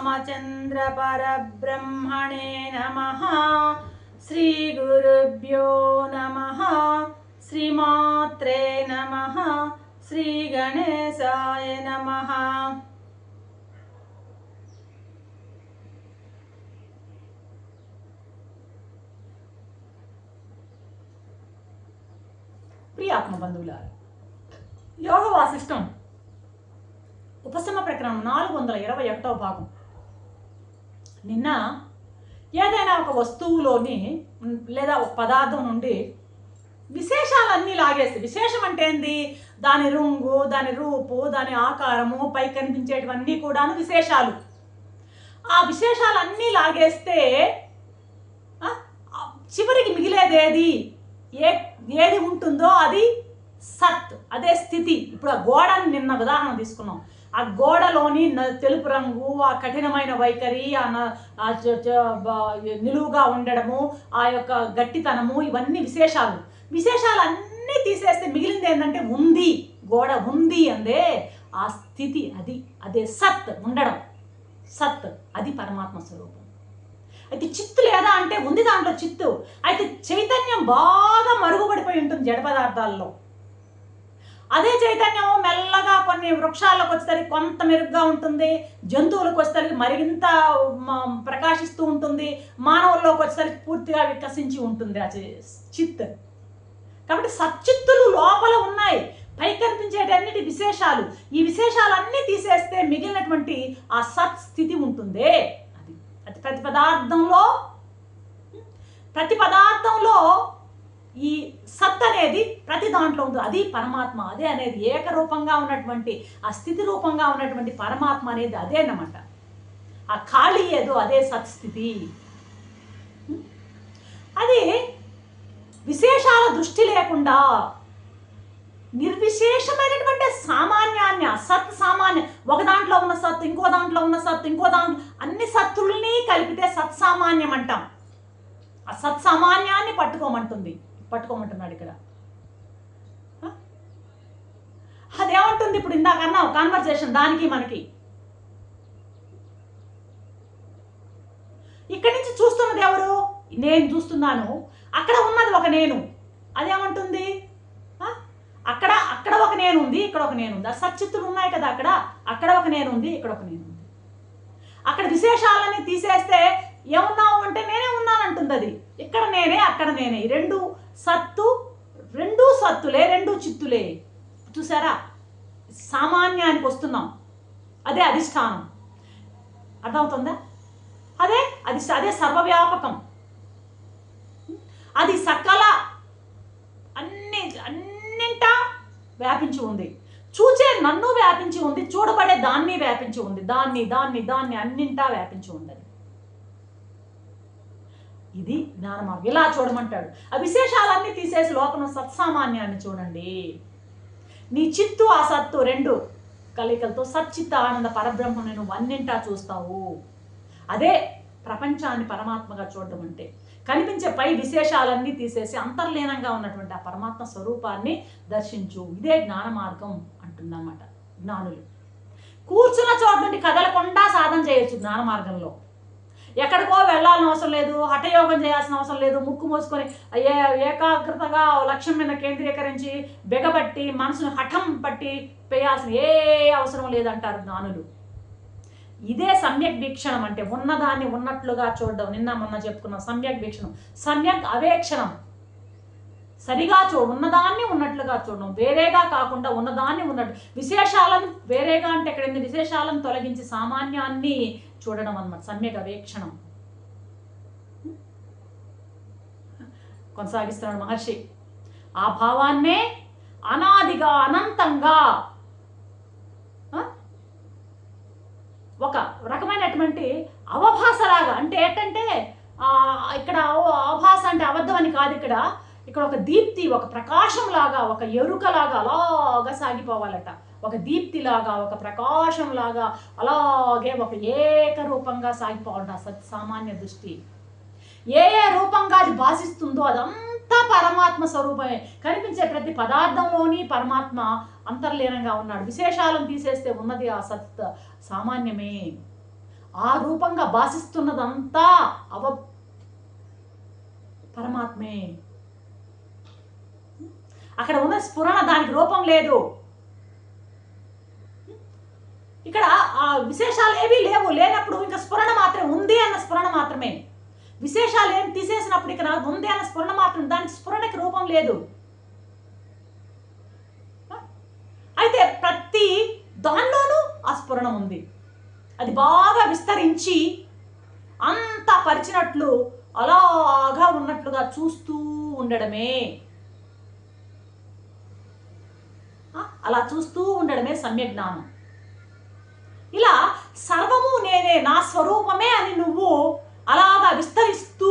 శ్రీరామచంద్రపరబ్రహ్మణే నమ. శ్రీగురుభ్యో నమ. శ్రీమాత్రే నమ. శ్రీగణేశాయ నమ. ప్రియాత్మ బంధువులారు యోగ వాసిష్టం ఉపశమ ప్రకరణం నాలుగు వందల ఇరవై ఒకటో భాగం. నిన్న ఏదైనా ఒక వస్తువులోని లేదా ఒక పదార్థం నుండి విశేషాలన్నీ లాగేసి విశేషం అంటే ఏంది? దాని రంగు దాని రూపు దాని ఆకారము పై కనిపించేటివన్నీ కూడాను విశేషాలు. ఆ విశేషాలన్నీ లాగేస్తే చివరికి మిగిలేది ఏది? ఏ ఏది ఉంటుందో అది సత్ అదే స్థితి. ఇప్పుడు ఆ గోడని నిన్న ఉదాహరణ తీసుకున్నాం. ఆ గోడలోని న- తెలుపు రంగు ఆ కఠినమైన వైఖరి ఆ నిలువుగా ఉండడము ఆ యొక్క గట్టితనము ఇవన్నీ విశేషాలు. విశేషాలు అన్నీ తీసేస్తే మిగిలింది ఏంటంటే ఉంది. గోడ ఉంది అందే ఆ స్థితి అది. అదే సత్ ఉండడం. సత్ అది పరమాత్మ స్వరూపం. అయితే చిత్తు లేదా అంటే ఉంది దాంట్లో చిత్తు. అయితే చైతన్యం బాగా మరుగుపడిపోయి ఉంటుంది జడ పదార్థాల్లో. అదే చైతన్యం మెల్లగా కొన్ని వృక్షాలకు వచ్చేసరికి కొంత మెరుగ్గా ఉంటుంది జంతువులకు వచ్చేసరికి మరింత ప్రకాశిస్తూ ఉంటుంది మానవుల్లోకి వచ్చేసరికి పూర్తిగా వికసించి ఉంటుంది ఆ చిత్. కాబట్టి సచ్చిత్తులు లోపల ఉన్నాయి. పై కనిపించేటన్నిటి విశేషాలు. ఈ విశేషాలన్నీ తీసేస్తే మిగిలినటువంటి ఆ సత్ స్థితి ఉంటుందే. అది అది ప్రతి పదార్థంలో ప్రతి పదార్థంలో సత్ అనేది ప్రతి దాంట్లో ఉందో. అది పరమాత్మ అదే అనేది ఏకరూపంగా ఉన్నటువంటి ఆ స్థితి రూపంగా ఉన్నటువంటి పరమాత్మ అనేది అదేనమాట ఆ ఖాళీ ఏదో అదే సత్స్థితి. అది విశేషాల దృష్టి లేకుండా నిర్విశేషమైనటువంటి సామాన్యాన్ని అసత్ సామాన్య ఒక దాంట్లో ఉన్న సత్తు ఇంకో దాంట్లో ఉన్న సత్తు ఇంకో దాంట్లో అన్ని సత్తుల్ని కలిపితే సత్సామాన్యం అంటాం. ఆ సత్సామాన్యాన్ని పట్టుకోమంటుంది. పట్టుకోమంటున్నాడు ఇక్కడ. అదేమంటుంది ఇప్పుడు ఇందాక అన్నావు కాన్వర్సేషన్ దానికి మనకి. ఇక్కడి నుంచి చూస్తున్నది ఎవరు? నేను చూస్తున్నాను. అక్కడ ఉన్నది ఒక నేను. అదేమంటుంది? అక్కడ అక్కడ ఒక నేను ఉంది ఇక్కడ ఒక నేను ఉంది. ఆ ఉన్నాయి కదా అక్కడ. అక్కడ ఒక నేను ఉంది ఇక్కడ ఒక నేను ఉంది. అక్కడ విశేషాలని తీసేస్తే ఏమున్నావు అంటే నేనే ఉన్నానంటుంది అది. ఇక్కడ నేనే అక్కడ నేనే. రెండు సత్తు రెండు సత్తులే రెండు చిత్తులే. చూసారా? సామాన్యానికి వస్తున్నాం. అదే అధిష్టానం. అర్థమవుతుందా? అదే అది అదే సర్వవ్యాపకం. అది సకల అన్ని అన్నింటా వ్యాపించి ఉంది. చూచే నన్ను వ్యాపించి ఉంది చూడబడే దాన్ని వ్యాపించి ఉంది. దాన్ని దాన్ని దాన్ని అన్నింటా వ్యాపించి ఉంది ఇది జ్ఞాన మార్గం ఇలా చూడమంటాడు. ఆ విశేషాలన్నీ తీసేసి లోపల సత్సామాన్యాన్ని చూడండి. నీ చిత్తు ఆ సత్తు రెండు. కలికలతో సచ్చిత్త ఆనంద పరబ్రహ్మను నువ్వు అన్నింటా చూస్తావు. అదే ప్రపంచాన్ని పరమాత్మగా చూడడం అంటే. కనిపించే పై విశేషాలన్నీ తీసేసి అంతర్లీనంగా ఉన్నటువంటి ఆ పరమాత్మ స్వరూపాన్ని దర్శించు. ఇదే జ్ఞాన మార్గం అంటుందన్నమాట జ్ఞానులు. కూర్చున్న చోటు నుండి కదలకుండా సాధన చేయొచ్చు జ్ఞాన మార్గంలో ఎక్కడికో వెళ్ళాల్సిన అవసరం లేదు హఠయోగం చేయాల్సిన అవసరం లేదు ముక్కు మోసుకొని ఏ ఏకాగ్రతగా లక్ష్యం మీద కేంద్రీకరించి బెగబట్టి మనసును హఠం పట్టి పేయాల్సిన ఏ అవసరం లేదంటారు జ్ఞానులు. ఇదే సమ్యక్ వీక్షణం అంటే ఉన్నదాన్ని ఉన్నట్లుగా చూడడం. నిన్న మొన్న చెప్పుకున్నాం సమ్యక్ వీక్షణం. సమ్యక్ అవేక్షణం సరిగా చూడు ఉన్నదాన్ని ఉన్నట్లుగా చూడడం. వేరేగా కాకుండా ఉన్నదాన్ని ఉన్నట్టు. విశేషాలను వేరేగా అంటే ఇక్కడ విశేషాలను తొలగించి సామాన్యాన్ని చూడడం అన్నమాట. సమ్యక్ అవేక్షణం కొనసాగిస్తున్నాడు మహర్షి. ఆ భావాన్నే అనాదిగా అనంతంగా ఆ? ఒక రకమైనటువంటి అవభాసలాగా అంటే ఏంటంటే ఆ, ఇక్కడ అవ- అవభాస అంటే అబద్ధం అని కాదు ఇక్కడ. ఇక్కడ ఒక దీప్తి ఒక ప్రకాశం లాగా ఒక ఎరుకలాగా అలాగా సాగిపోవాలట. ఒక దీప్తిలాగా ఒక ప్రకాశం లాగా అలాగే ఒక ఏకరూపంగా సాగిపోవాలట సత్ సామాన్య దృష్టి. ఏ ఏ రూపంగా అది భాషిస్తుందో అదంతా పరమాత్మ స్వరూపమే. కనిపించే ప్రతి పదార్థంలోని పరమాత్మ అంతర్లీనంగా ఉన్నాడు. విశేషాలను తీసేస్తే ఉన్నది ఆ సత్ సామాన్యమే. ఆ రూపంగా భాషిస్తున్నదంతా అవ పరమాత్మే. అక్కడ ఉన్న స్ఫురణ దానికి రూపం లేదు. ఇక్కడ ఆ విశేషాలు ఏవి లేవు. లేనప్పుడు ఇంకా స్ఫురణ మాత్రమే ఉంది అన్న స్ఫురణ మాత్రమే. విశేషాలు ఏం తీసేసినప్పుడు ఇక్కడ ఉంది అన్న స్ఫురణ మాత్రం దానికి స్ఫురణకి రూపం లేదు. అయితే ప్రతి దానిలోనూ ఆ స్ఫురణ ఉంది. అది బాగా విస్తరించి అంత పరిచినట్లు అలాగా ఉన్నట్లుగా చూస్తూ ఉండడమే ఆ, అలా చూస్తూ ఉండడమే సమ్యజ్ఞానం ఇలా సర్వము నేనే నా స్వరూపమే అని నువ్వు అలాగా విస్తరిస్తూ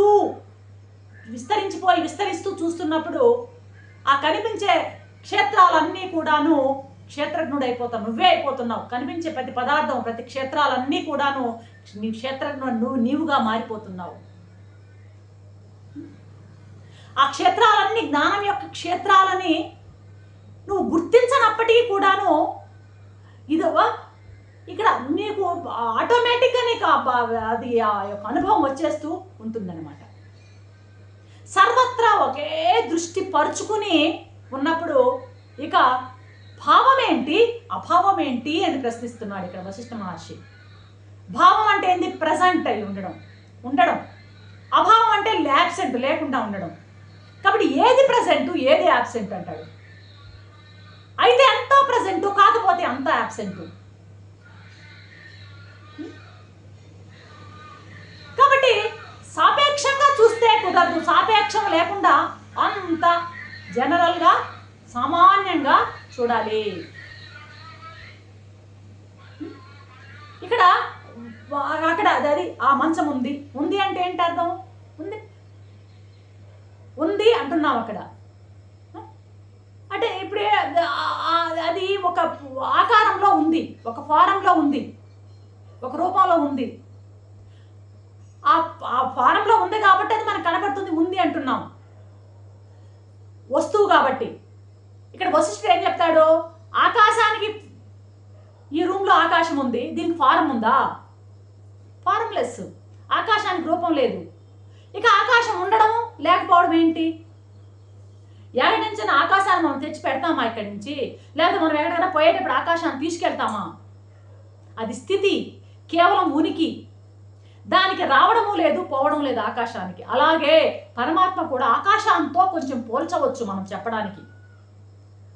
విస్తరించిపోయి విస్తరిస్తూ చూస్తున్నప్పుడు ఆ కనిపించే క్షేత్రాలన్నీ కూడాను క్షేత్రజ్ఞుడైపోతావు. నువ్వే అయిపోతున్నావు. కనిపించే ప్రతి పదార్థం ప్రతి క్షేత్రాలన్నీ కూడాను నీ క్షేత్రజ్ఞుడు నువ్వు నీవుగా మారిపోతున్నావు. ఆ క్షేత్రాలన్నీ జ్ఞానం యొక్క క్షేత్రాలని నువ్వు గుర్తించనప్పటికీ కూడాను ఇది ఇక్కడ నీకు ఆటోమేటిక్గా నీకు అది ఆ యొక్క అనుభవం వచ్చేస్తూ ఉంటుందన్నమాట. సర్వత్రా ఒకే దృష్టి పరుచుకుని ఉన్నప్పుడు ఇక భావం ఏంటి అభావం ఏంటి అని ప్రశ్నిస్తున్నాడు ఇక్కడ వశిష్ఠ మహర్షి. భావం అంటే ఏంది? ప్రజెంట్ అయి ఉండడం ఉండడం. అభావం అంటే యాబ్సెంట్ లేకుండా ఉండడం. కాబట్టి ఏది ప్రజెంట్ ఏది యాబ్సెంట్ అంటాడు? అయితే ఎంత ప్రజెంట్ కాకపోతే అంత యాబ్సెంట్ కాబట్టి సాపేక్షంగా చూస్తే కుదరదు. సాపేక్షం లేకుండా అంత జనరల్గా సామాన్యంగా చూడాలి. ఇక్కడ అక్కడ అది ఆ మంచం ఉంది. ఉంది అంటే ఏంటి అర్థం? ఉంది. ఉంది అంటున్నాం అక్కడ అంటే ఇప్పుడు ఏ- ఆ- ఆ- అది ఒక ఆకారంలో ఉంది ఒక ఫారంలో ఉంది ఒక రూపంలో ఉంది. ఆ ఆ ఫారంలో ఉంది కాబట్టి అది మనకు కనబడుతుంది ఉంది అంటున్నాం. వస్తువు కాబట్టి. ఇక్కడ వశిష్ఠుడు ఏం చెప్తాడు? ఆకాశానికి ఈ రూమ్లో ఆకాశం ఉంది దీనికి ఫారం ఉందా? Formless. ఆకాశానికి రూపం లేదు. ఇక ఆకాశం ఉండడం లేకపోవడం ఏంటి? ఎక్కడి నుంచి ఆకాశాన్ని మనం తెచ్చి పెడతామా ఇక్కడి నుంచి? లేదా మనం ఎక్కడికైనా పోయేటప్పుడు ఆకాశాన్ని తీసుకెళ్తామా? అది స్థితి కేవలం ఉనికి. దానికి రావడము లేదు పోవడం లేదు ఆకాశానికి. అలాగే పరమాత్మ కూడా ఆకాశంతో కొంచెం పోల్చవచ్చు మనం చెప్పడానికి.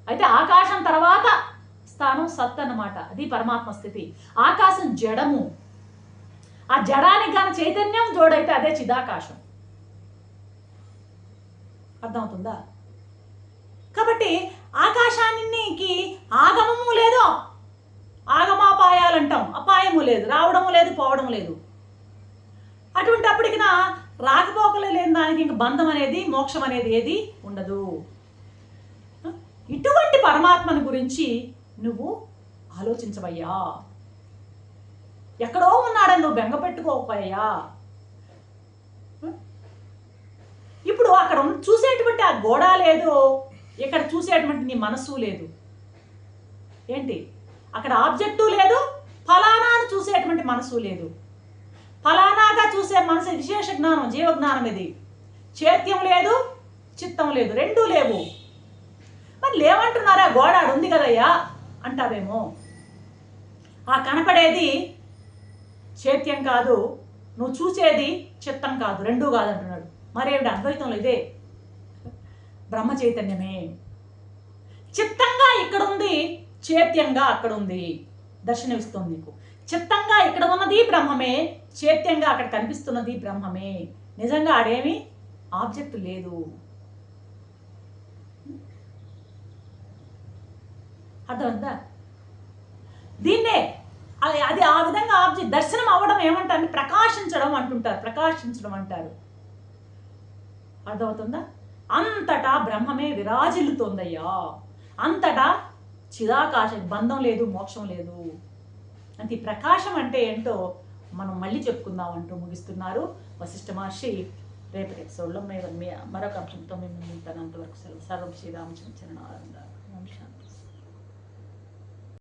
అయితే ఆకాశం తర్వాత స్థానం సత్ అన్నమాట. అది పరమాత్మ స్థితి. ఆకాశం జడము. ఆ జడానికి కానీ చైతన్యం జోడైతే అదే చిదాకాశం. అర్థమవుతుందా? కాబట్టి ఆకాశానికి ఆగమము లేదు. ఆగమాపాయాలు అంటాం అపాయము లేదు. రావడము లేదు పోవడం లేదు. అటువంటి అప్పటికి నా రాకపోకలు లేని దానికి ఇంక బంధం అనేది మోక్షం అనేది ఏది ఉండదు. ఇటువంటి పరమాత్మను గురించి నువ్వు ఆలోచించవయ్యా. ఎక్కడో ఉన్నాడని నువ్వు బెంగ పెట్టుకోకపోయా. ఇప్పుడు అక్కడ చూసేటువంటి ఆ గోడ లేదు. ఇక్కడ చూసేటువంటి నీ మనస్సు లేదు. ఏంటి? అక్కడ ఆబ్జెక్టు లేదు ఫలానాను చూసేటువంటి మనసు లేదు. ఫలానాగా చూసే మనసు విశేష జ్ఞానం జీవజ్ఞానం ఇది చైత్యం లేదు చిత్తం లేదు రెండూ లేవు. మరి లేవంటున్నారా? గోడ ఉంది కదయ్యా? అంటావేమో. ఆ కనపడేది చైత్యం కాదు నువ్వు చూసేది చిత్తం కాదు రెండూ కాదు అంటున్నాడు మరేమిటి అద్వైతంలో ఇదే? బ్రహ్మ చైతన్యమే చిత్తంగా ఇక్కడ ఉంది చైత్యంగా అక్కడ ఉంది దర్శనమిస్తుంది నీకు. చిత్తంగా ఇక్కడ ఉన్నది? బ్రహ్మమే. చైత్యంగా అక్కడ కనిపిస్తున్నది? బ్రహ్మమే. నిజంగా ఆడేమి ఆబ్జెక్ట్ లేదు. అర్థమైందా? దీన్నే అది అది ఆ విధంగా ఆబ్జెక్ట్ దర్శనం అవ్వడం ఏమంటారు? ప్రకాశించడం అంటుంటారు. ప్రకాశించడం అంటారు. అర్థమవుతుందా? అంతటా బ్రహ్మమే విరాజిల్లుతోందయ్యా. అంతటా చిదాకాశ బంధం లేదు మోక్షం లేదు. అంటే ఈ ప్రకాశం అంటే ఏంటో మనం మళ్ళీ చెప్పుకుందాం అంటూ ముగిస్తున్నారు వశిష్ఠ మహర్షి. రేపటి ఎపిసోడ్లో మేము మరొక అంశంతో మేము ముందుంటాను అంతవరకు సెలవు సర్వం శ్రీరామచంద్ర ఆనంద